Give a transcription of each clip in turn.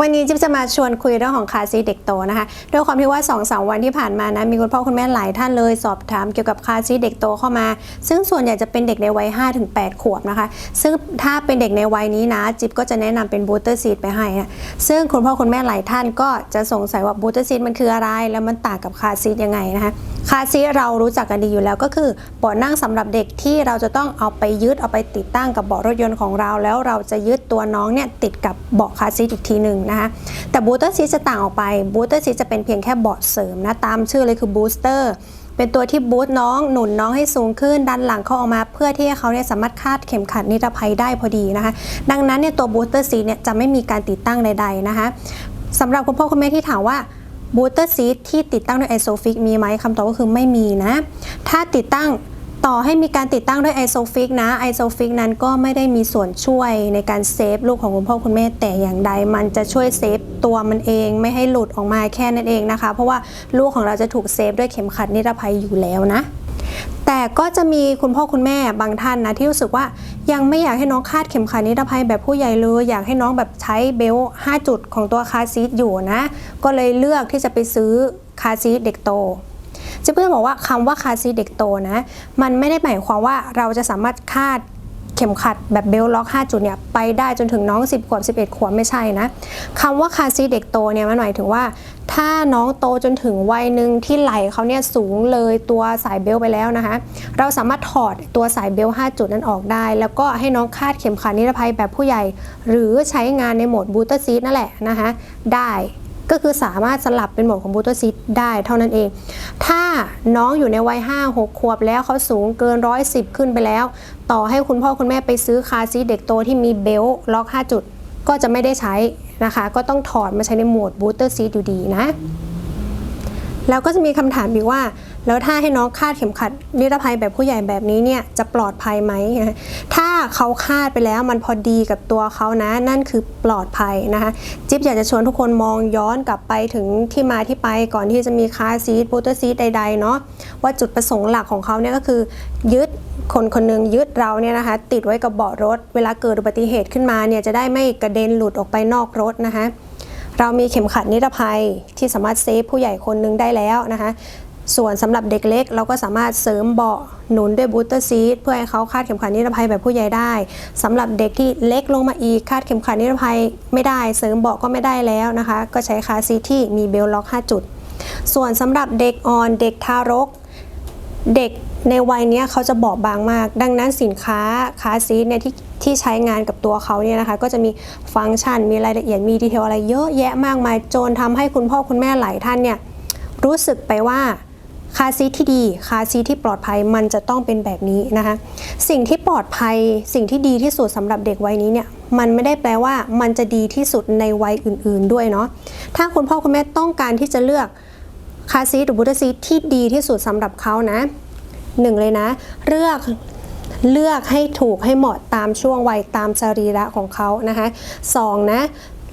วันนี้จิ๊บจะมาชวนคุยเรื่องของคาซีเด็กโตนะคะด้วยความที่ว่า2อสวันที่ผ่านมานะมีคุณพ่อคุณแม่หลายท่านเลยสอบถามเกี่ยวกับคาซีเด็กโตเข้ามา ซึ่งส่วนใหญ่จะเป็นเด็กในวัย5-8ขวบนะคะ ซึ่งถ้าเป็นเด็กในวัยนี้นะจิ๊บก็จะแนะนำเป็นบูสเตอร์ซีทไปให้นะซึ่งคุณพ่อคุณแม่หลายท่านก็จะสงสัยว่าบูสเตอร์ซีทมันคืออะไร แล้วมันต่างกับคาซีทยังไงนะคะคาซีเรารู้จักกันดีอยู่แล้วก็คือเบาะนั่งสำหรับเด็กที่เราจะต้องเอาไปยึดเอาไปติดตั้งกับเบาะรถยนต์ของเรา แล้วเราจะยึดตัวน้องเนี่ยติดกับเบาะคาซีอีกทีหนึ่งนะคะแต่บูสเตอร์ซีจะต่างออกไปบูสเตอร์ซีจะเป็นเพียงแค่เบาะเสริมนะตามชื่อเลยคือบูสเตอร์เป็นตัวที่บูสต์น้องหนุนน้องให้สูงขึ้น ดันหลังเขาออกมาเพื่อที่ให้เขาเนี่ยสามารถคาดเข็มขัดนิรภัยได้พอดีนะคะ ดังนั้นเนี่ยตัวบูสเตอร์ซีเนี่ยจะไม่มีการติดตั้งใด ๆนะคะสำหรับคุณพ่อคุณแม่ที่ถามว่า บูสเตอร์ซีที่ติดตั้งด้วยไอโซฟิกมีไหมคำตอบก็คือไม่มีนะ ถ้าติดตั้งต่อให้มีการติดตั้งด้วยไอโซฟิกนะไอโซฟิกนั้นก็ไม่ได้มีส่วนช่วยในการเซฟลูกของคุณพ่อคุณแม่แต่อย่างใด มันจะช่วยเซฟตัวมันเองไม่ให้หลุดออกมาแค่นั้นเองนะคะ เพราะว่าลูกของเราจะถูกเซฟด้วยเข็มขัดนิรภัยอยู่แล้วนะ แต่ก็จะมีคุณพ่อคุณแม่บางท่านนะที่รู้สึกว่ายังไม่อยากให้น้องคาดเข็มขัดนิรภัยแบบผู้ใหญ่เลยอยากให้น้องแบบใช้เบลล์5จุดของตัวคาซีทอยู่นะ ก็เลยเลือกที่จะไปซื้อคาซีทเด็กโตจะเพื่อนบอกว่าคำว่าคาซีทเด็กโตนะ มันไม่ได้หมายความว่าเราจะสามารถคาด ข็มขัดแบบเบลล็อก 5 จุดเนี่ยไปได้จนถึงน้อง 10 ขวบ 11 ขวบไม่ใช่นะคำว่าคาซีเด็กโตเนี่ยมันหมายถึงว่า ถ้าน้องโตจนถึงวัยหนึ่งที่ไหล่เขาเนี่ยสูงเลยตัวสายเบลต์ไปแล้วนะคะเราสามารถถอดตัวสายเบลต์5จุดนั้นออกได้ แล้วก็ให้น้องคาดเข็มขัดนิรภัยแบบผู้ใหญ่ หรือใช้งานในโหมดบูตเตอร์ซีทนั่นแหละนะคะได้ ก็คือสามารถสลับเป็นโหมดของบูตเตอร์ซีทได้เท่านั้นเอง ถ้าน้องอยู่ในวัย 5 6 ขวบแล้วเขาสูงเกิน 110 ขึ้นไปแล้ว ต่อให้คุณพ่อคุณแม่ไปซื้อคาซีทเด็กโตที่มีเบลต์ล็อก 5 จุด ก็จะไม่ได้ใช้นะคะ ก็ต้องถอดมาใช้ในโหมดบูตเตอร์ซีทอยู่ดีนะ แล้วก็จะมีคำถามอีกว่า แล้วถ้าให้น้องคาดเข็มขัดนิรภัยแบบผู้ใหญ่แบบนี้เนี่ยจะปลอดภัยไหมถ้าเขาคาดไปแล้วมันพอดีกับตัวเขานะนั่นคือปลอดภัยนะคะจิ๊บอยากจะชวนทุกคนมองย้อนกลับไปถึงที่มาที่ไปก่อนที่จะมีคาร์ซีทบูเตอร์ซีทใดๆเนาะว่าจุดประสงค์หลักของเขาเนี่ยก็คือยึดคนคนหนึ่งยึดเราเนี่ยนะคะติดไว้กับเบาะรถ เวลาเกิดอุบัติเหตุขึ้นมาเนี่ยจะได้ไม่กระเด็นหลุดออกไปนอกรถนะคะ เรามีเข็มขัดนิรภัยที่สามารถเซฟผู้ใหญ่คนหนึงได้แล้วนะคะ ส่วนสำหรับเด็กเล็ก เราก็สามารถเสริมเบาะหนุนด้วยบูตเตอร์ซีทเพื่อให้เขาคาดเข็มขัดนิรภัยแบบผู้ใหญ่ได้สำหรับเด็กที่เล็กลงมาอีกคาดเข็มขัดนิรภัยไม่ได้ เสริมเบาะก็ไม่ได้แล้วนะคะ ก็ใช้คาร์ซีที่มีเบลล็อก 5 จุด ส่วนสำหรับเด็กอ่อนเด็กทารก เด็กในวัยนี้เขาจะบอบบางมาก ดังนั้นสินค้าคาซีทเนี่ยที่ที่ใช้งานกับตัวเขาเนี่ยนะคะ ก็จะมีฟังก์ชันมีรายละเอียดมีดีเทลอะไรเยอะแยะมากมายจนทำให้คุณพ่อคุณแม่หลายท่านเนี่ยรู้สึกไปว่าคาซีที่ดีคาซีทที่ปลอดภัยมันจะต้องเป็นแบบนี้นะคะสิ่งที่ปลอดภัยสิ่งที่ดีที่สุดสำหรับเด็กวัยนี้เนี่ยมันไม่ได้แปลว่ามันจะดีที่สุดในวัยอื่น ๆด้วยเนาะถ้าคุณพ่อคุณแม่ต้องการที่จะเลือก คาซีหรือบูตรซีทที่ดีที่สุดสำหรับเขานะหนึ่งเลยนะ เลือกเลือกให้ถูกให้เหมาะตามช่วงวัยตามสรีระของเขานะคะสองนะ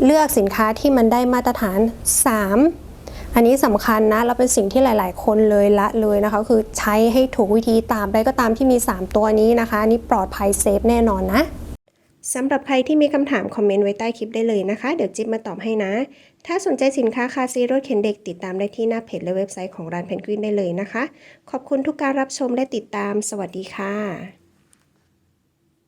เลือกสินค้าที่มันได้มาตรฐานสามอันนี้สำคัญนะแล้วเป็นสิ่งที่หลาย ๆ คนเลยละเลยนะคะ คือใช้ให้ถูกวิธีตามใดก็ตามที่มี 3 ตัวนี้นะคะอันนี่ปลอดภัยเซฟแน่นอนนะ สำหรับใครที่มีคำถามคอมเมนต์ไว้ใต้คลิปได้เลยนะคะ เดี๋ยวจิ๊บมาตอบให้นะ ถ้าสนใจสินค้าคาซีรถเข็นเด็กติดตามได้ที่หน้าเพจและเว็บไซต์ของร้านเพนกวินได้เลยนะคะ ขอบคุณทุกการรับชมและติดตาม สวัสดีค่ะ